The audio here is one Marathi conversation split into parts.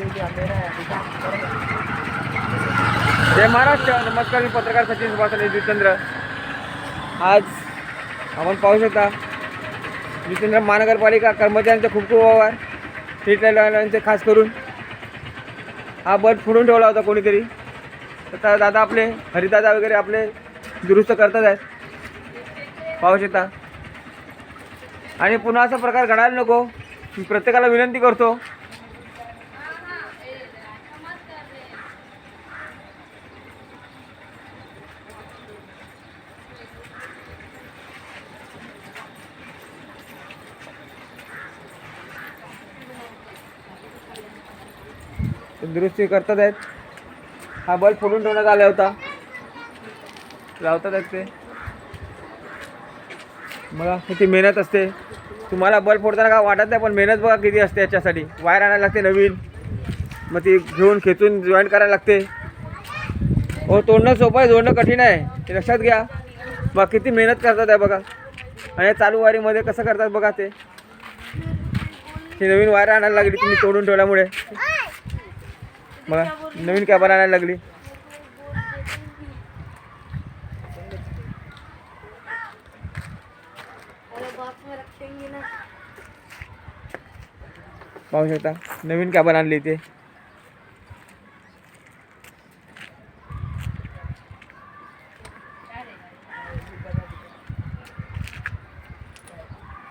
जय महाराष्ट्र नमस्कार मी पत्रकार सचिन सुभाष जितेंद्र. आज आपण पाहू शकता जितेंद्र महानगरपालिका कर्मचाऱ्यांचा खूप खूप आभार. स्ट्रीट लाईटवाल्यांचे खास करून. हा बल्ब फोडून ठेवला होता कोणीतरी. तर दादा आपले हरिदादा वगैरे आपले दुरुस्त करतात आहेत. पाहू शकता. आणि पुन्हा असा प्रकार घडायला नको. मी प्रत्येकाला विनंती करतो. दुरुस्ती करतात आहेत. हा बल्ब फोडून ठेवण्यात आला होता. लावतात आहेत ते. बघा किती मेहनत असते. तुम्हाला बल्ब फोडताना का वाटत नाही पण मेहनत बघा किती असते याच्यासाठी. वायर आणायला लागते नवीन. मग ती घेऊन खेचून जॉईन करायला लागते. हो तोडणं सोपं आहे जोडणं कठीण आहे. ते लक्षात घ्या. बघा किती मेहनत करतात आहे बघा. आणि चालू वारीमध्ये कसं करतात बघा ते. नवीन वायर आणायला लागली तुम्ही तोडून ठेवल्यामुळे. बघा नवीन कॅबर आणायला लागली. पाहू शकता नवीन कॅबन आणली ते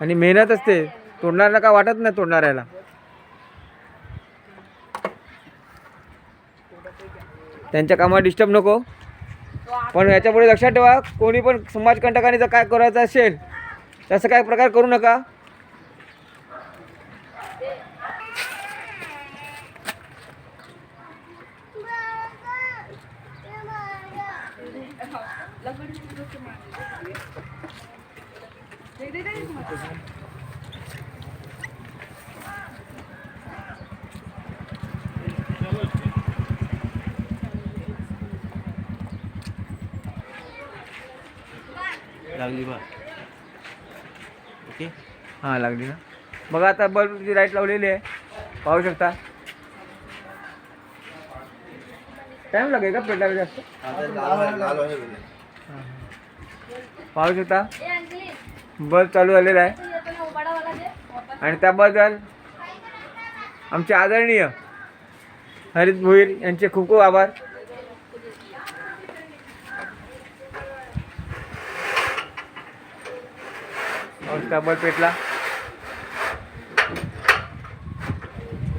आणि मेहनत असते तोडणाऱ्याला का वाटत नाही तोडणाऱ्याला. त्यांच्या कामात डिस्टर्ब नको. पण याच्यापुढे लक्षात ठेवा कोणी पण समाजकंटकाने जर काय करायचं असेल तसं काय प्रकार करू नका. लागली बा ओके? हां लागली ना. बघा आता बल्बची लाइट लावलेली आहे. पाहू शकता. टाईम लागेल का पेटायला जास्त? पाहू शकता. बल्ब चालू झालेला आहे. आणि त्याबद्दल आमचे आदरणीय हरित भोईर यांचे खूप खूप आभार. कॉन्स्टेबल पेठला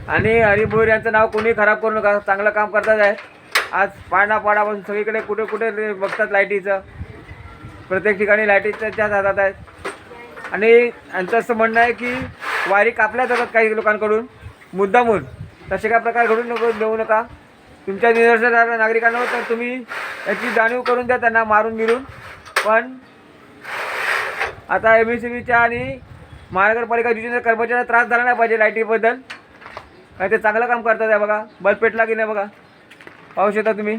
आणि हरिभोईर यांचं नाव कोणी खराब करू नका चांगलं काम करतात आहे. आज पाडापाडापासून सगळीकडे कुठे कुठे बघतात लाईटीचं. प्रत्येक ठिकाणी लाईटीच्याच हातात आहेत आणि यांचं असं म्हणणं आहे की वारी कापल्या जातात काही लोकांकडून. मुद्दामून तसे काय प्रकार घडून नको देऊ नका. तुमच्या निदर्शनाला आलं नागरिकांना तर तुम्ही याची जाणीव करून द्या त्यांना मारून मिरून पण आता एम एस सी बीच्या आणि महानगरपालिका डिव्हिजनच्या कर्मचाऱ्यांना त्रास झाला नाही पाहिजे लाईटीबद्दल. काही ते चांगलं काम करतात आहे बघा. बल्ब पेटला की नाही बघा. पाहू शकता तुम्ही.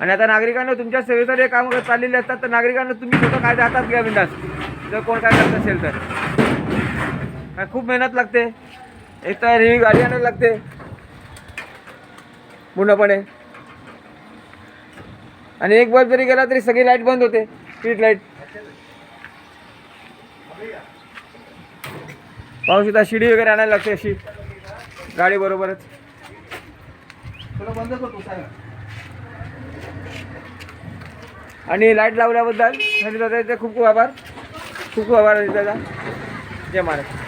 आणि आता नागरिकांना तुमच्या सेवेसाठी हे काम चाललेले असतात तर नागरिकांना तुम्ही स्वतः कायदे हातात घ्या बिंदास जर कोण काय करत असेल तर. खूप मेहनत लागते. एक तर ही गाडी आणायला लागते. पूर्णपणे. आणि एक बल्ब जरी गेला तरी सगळी लाइट बंद होते. स्ट्रीट लाइट पाहू शकता शिडी वगैरे आणायला लागते अशी. गाडी बरोबरच. आणि लाइट लावल्याबद्दल खूप खूप आभार. खूप खूप आभार हरिदादा जय महाराज.